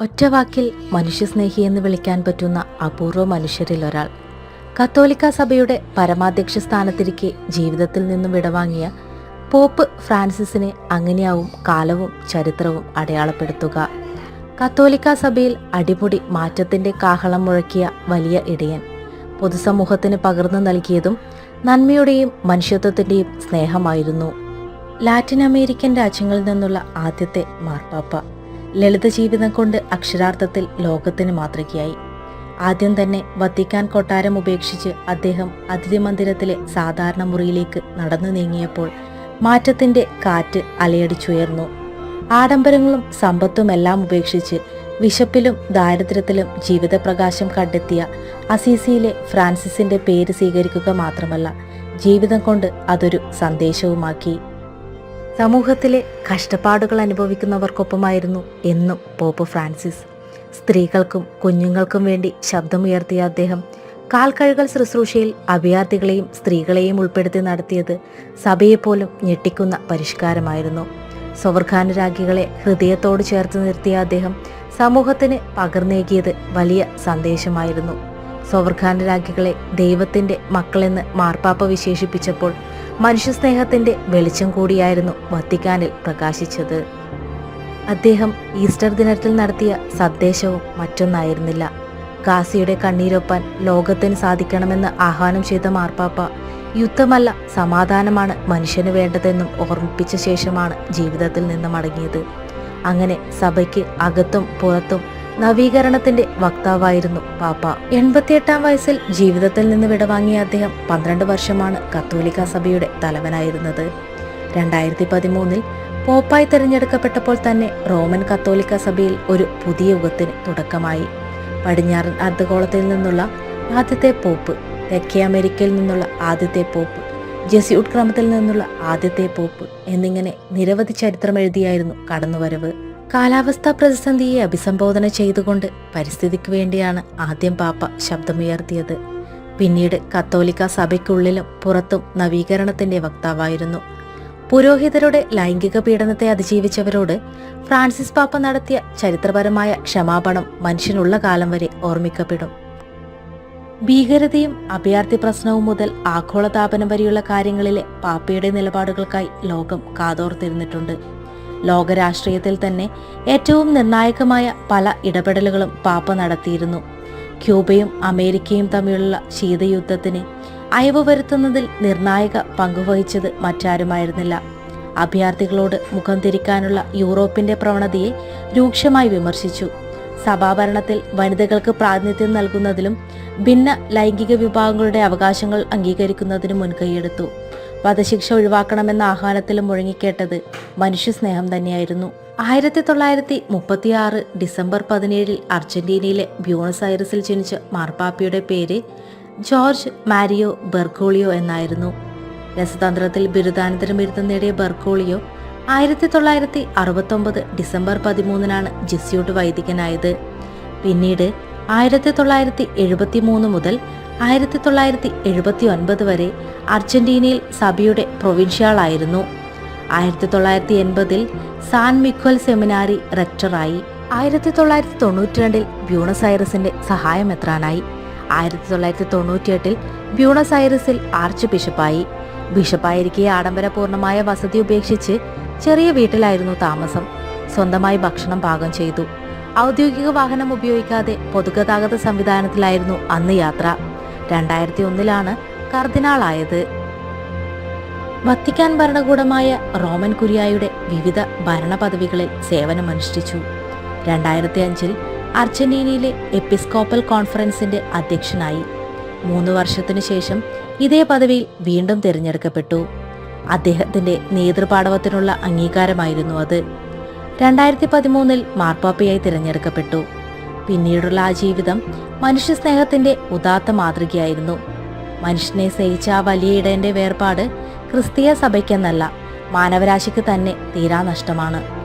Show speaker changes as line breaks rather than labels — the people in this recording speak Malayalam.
ഒറ്റവാക്കിൽ മനുഷ്യസ്നേഹി എന്ന് വിളിക്കാൻ പറ്റുന്ന അപൂർവ മനുഷ്യരിൽ ഒരാൾ. കത്തോലിക്ക സഭയുടെ പരമാധ്യക്ഷ സ്ഥാനത്തിരിക്കെ ജീവിതത്തിൽ നിന്നും വിടവാങ്ങിയ പോപ്പ് ഫ്രാൻസിസിനെ അങ്ങനെയാവും കാലവും ചരിത്രവും അടയാളപ്പെടുത്തുക. കത്തോലിക്ക സഭയിൽ അടിമുടി മാറ്റത്തിന്റെ കാഹളം മുഴക്കിയ വലിയ ഇടയൻ പൊതുസമൂഹത്തിന് പകർന്നു നൽകിയതും നന്മയുടെയും മനുഷ്യത്വത്തിന്റെയും സ്നേഹമായിരുന്നു. ലാറ്റിൻ അമേരിക്കൻ രാജ്യങ്ങളിൽ നിന്നുള്ള ആദ്യത്തെ മാർപ്പാപ്പ. ലളിത ജീവിതം കൊണ്ട് അക്ഷരാർത്ഥത്തിൽ ലോകത്തിന് മാതൃകയായി. ആദ്യം തന്നെ വത്തിക്കാൻ കൊട്ടാരം ഉപേക്ഷിച്ച് അദ്ദേഹം അതിഥി മന്ദിരത്തിലെ സാധാരണ മുറിയിലേക്ക് നടന്നു നീങ്ങിയപ്പോൾ മാറ്റത്തിന്റെ കാറ്റ് അലയടിച്ചുയർന്നു. ആഡംബരങ്ങളും സമ്പത്തുമെല്ലാം ഉപേക്ഷിച്ച് വിശപ്പിലും ദാരിദ്ര്യത്തിലും ജീവിതപ്രകാശം കണ്ടെത്തിയ അസീസിയിലെ ഫ്രാൻസിസിന്റെ പേര് സ്വീകരിക്കുക മാത്രമല്ല ജീവിതം കൊണ്ട് അതൊരു സന്ദേശവുമാക്കി. സമൂഹത്തിലെ കഷ്ടപ്പാടുകൾ അനുഭവിക്കുന്നവർക്കൊപ്പമായിരുന്നു എന്നും പോപ്പ് ഫ്രാൻസിസ്. സ്ത്രീകൾക്കും കുഞ്ഞുങ്ങൾക്കും വേണ്ടി ശബ്ദമുയർത്തിയ അദ്ദേഹം കാൽക്കഴുകൽ ശുശ്രൂഷയിൽ അഭയാർത്ഥികളെയും സ്ത്രീകളെയും ഉൾപ്പെടുത്തി നടത്തിയത് സഭയെപ്പോലും ഞെട്ടിക്കുന്ന പരിഷ്കാരമായിരുന്നു. സ്വർഗാനുരാഗികളെ ഹൃദയത്തോട് ചേർത്ത് നിർത്തിയ അദ്ദേഹം സമൂഹത്തിന് പകർന്നേകിയത് വലിയ സന്ദേശമായിരുന്നു. സ്വർഗാനുരാഗികളെ ദൈവത്തിന്റെ മക്കളെന്ന് മാർപ്പാപ്പ വിശേഷിപ്പിച്ചപ്പോൾ മനുഷ്യസ്നേഹത്തിന്റെ വെളിച്ചം കൂടിയായിരുന്നു വത്തിക്കാനിൽ പ്രകാശിച്ചത്. അദ്ദേഹം ഈസ്റ്റർ ദിനത്തിൽ നടത്തിയ സന്ദേശവും മറ്റൊന്നായിരുന്നില്ല. ഗാസിയുടെ കണ്ണീരൊപ്പാൻ ലോകത്തിന് സാധിക്കണമെന്ന് ആഹ്വാനം ചെയ്ത മാർപ്പാപ്പ യുദ്ധമല്ല സമാധാനമാണ് മനുഷ്യന് വേണ്ടതെന്നും ഓർമ്മിപ്പിച്ച ശേഷമാണ് ജീവിതത്തിൽ നിന്ന് മടങ്ങിയത്. അങ്ങനെ സഭയ്ക്ക് അകത്തും പുറത്തും നവീകരണത്തിന്റെ വക്താവായിരുന്നു പാപ്പ. എൺപത്തിയെട്ടാം വയസ്സിൽ ജീവിതത്തിൽ നിന്ന് വിടവാങ്ങിയ അദ്ദേഹം പന്ത്രണ്ട് വർഷമാണ് കത്തോലിക്ക സഭയുടെ തലവനായിരുന്നത്. രണ്ടായിരത്തി പതിമൂന്നിൽ പോപ്പായി തിരഞ്ഞെടുക്കപ്പെട്ടപ്പോൾ തന്നെ റോമൻ കത്തോലിക്ക സഭയിൽ ഒരു പുതിയ യുഗത്തിന് തുടക്കമായി. പടിഞ്ഞാറൻ അർദ്ധഗോളത്തിൽ നിന്നുള്ള ആദ്യത്തെ പോപ്പ് തെക്കേ അമേരിക്കയിൽ നിന്നുള്ള ആദ്യത്തെ പോപ്പ് ജെസ്യൂട്ട് ക്രമത്തിൽ നിന്നുള്ള ആദ്യത്തെ പോപ്പ് എന്നിങ്ങനെ നിരവധി ചരിത്രം എഴുതിയായിരുന്നു കടന്നുവരവ്. കാലാവസ്ഥാ പ്രതിസന്ധിയെ അഭിസംബോധന ചെയ്തുകൊണ്ട് പരിസ്ഥിതിക്ക് വേണ്ടിയാണ് ആദ്യം പാപ്പ ശബ്ദമുയർത്തിയത്. പിന്നീട് കത്തോലിക്ക സഭയ്ക്കുള്ളിലും പുറത്തും നവീകരണത്തിന്റെ വക്താവായിരുന്നു. പുരോഹിതരുടെ ലൈംഗിക പീഡനത്തെ അതിജീവിച്ചവരോട് ഫ്രാൻസിസ് പാപ്പ നടത്തിയ ചരിത്രപരമായ ക്ഷമാപണം മനുഷ്യനുള്ള കാലം വരെ ഓർമ്മിക്കപ്പെടും. ഭീകരതയും അഭയാർത്ഥി പ്രശ്നവും മുതൽ ആഗോളതാപനം വരെയുള്ള കാര്യങ്ങളിലെ പാപ്പയുടെ നിലപാടുകൾക്കായി ലോകം കാതോർത്തിരുന്നിട്ടുണ്ട്. ലോകരാഷ്ട്രീയത്തിൽ തന്നെ ഏറ്റവും നിർണായകമായ പല ഇടപെടലുകളും പാപ്പ നടത്തിയിരുന്നു. ക്യൂബയും അമേരിക്കയും തമ്മിലുള്ള ശീതയുദ്ധത്തിന് അയവ് വരുത്തുന്നതിൽ നിർണായക പങ്കുവഹിച്ചത് മറ്റാരുമായിരുന്നില്ല. അഭയാർത്ഥികളോട് മുഖം തിരിക്കാനുള്ള യൂറോപ്പിന്റെ പ്രവണതയെ രൂക്ഷമായി വിമർശിച്ചു. സഭാഭരണത്തിൽ വനിതകൾക്ക് പ്രാതിനിധ്യം നൽകുന്നതിലും ഭിന്ന ലൈംഗിക വിഭാഗങ്ങളുടെ അവകാശങ്ങൾ അംഗീകരിക്കുന്നതിനും മുൻകൈയെടുത്തു. വധശിക്ഷ ഒഴിവാക്കണമെന്ന ആഹ്വാനത്തിലും മുഴങ്ങിക്കേട്ടത് മനുഷ്യസ്നേഹം തന്നെയായിരുന്നു. ആയിരത്തി തൊള്ളായിരത്തി മുപ്പത്തിയാറ് ഡിസംബർ പതിനേഴിൽ അർജന്റീനയിലെ ബ്യൂണസ് ഐറസിൽ ജനിച്ച മാർപ്പാപ്പയുടെ പേര് ജോർജ് മാരിയോ ബെർഗോളിയോ എന്നായിരുന്നു. രസതന്ത്രത്തിൽ ബിരുദാനന്തര ബിരുദം നേടിയ ബെർഗോളിയോ ആയിരത്തി തൊള്ളായിരത്തി അറുപത്തൊമ്പത് ഡിസംബർ പതിമൂന്നിനാണ് ജെസ്യൂട്ട് വൈദികനായത്. പിന്നീട് ആയിരത്തി തൊള്ളായിരത്തി എഴുപത്തി മൂന്ന് മുതൽ ആയിരത്തി തൊള്ളായിരത്തി എഴുപത്തി ഒൻപത് വരെ അർജന്റീനയിൽ സഭയുടെ പ്രൊവിൻഷ്യാളായിരുന്നു ആയിരത്തി തൊള്ളായിരത്തി എൺപതിൽ സാൻ മിക്വൽ സെമിനാരി റെക്ടറായി. ആയിരത്തി തൊള്ളായിരത്തി തൊണ്ണൂറ്റി രണ്ടിൽ ബ്യൂണസ് ഐറസിന്റെ സഹായമെത്രാനായി. ആയിരത്തി തൊള്ളായിരത്തി തൊണ്ണൂറ്റിയെട്ടിൽ ബ്യൂണസ് ഐറസിൽ ആർച്ച് ബിഷപ്പായി. ബിഷപ്പായിരിക്കെ ആഡംബരപൂർണമായ വസതി ഉപേക്ഷിച്ച് ചെറിയ വീട്ടിലായിരുന്നു താമസം. സ്വന്തമായി ഭക്ഷണം പാകം ചെയ്തു. ഔദ്യോഗിക വാഹനം ഉപയോഗിക്കാതെ പൊതുഗതാഗത സംവിധാനത്തിലായിരുന്നു അന്ന് യാത്ര. രണ്ടായിരത്തി ഒന്നിലാണ് കർദിനാളായത്. വത്തിക്കാൻ ഭരണകൂടമായ റോമൻ കുര്യായുടെ വിവിധ ഭരണ പദവികളിൽ സേവനമനുഷ്ഠിച്ചു. രണ്ടായിരത്തി അഞ്ചിൽ അർജന്റീനയിലെ എപ്പിസ്കോപ്പൽ കോൺഫറൻസിന്റെ അധ്യക്ഷനായി. മൂന്ന് വർഷത്തിനു ശേഷം ഇതേ പദവിയിൽ വീണ്ടും തിരഞ്ഞെടുക്കപ്പെട്ടു. അദ്ദേഹത്തിന്റെ നേതൃപാടവത്തിനുള്ള അംഗീകാരമായിരുന്നു അത്. രണ്ടായിരത്തി പതിമൂന്നിൽ മാർപ്പാപ്പയായി തിരഞ്ഞെടുക്കപ്പെട്ടു. പിന്നീടുള്ള ആ ജീവിതം മനുഷ്യസ്നേഹത്തിന്റെ ഉദാത്ത മാതൃകയായിരുന്നു. മനുഷ്യനെ സ്നേഹിച്ച ആ വലിയ ഇടയന്റെ വേർപാട് ക്രിസ്തീയ സഭയ്ക്കെന്നല്ല മാനവരാശിക്ക് തന്നെ തീരാനഷ്ടമാണ്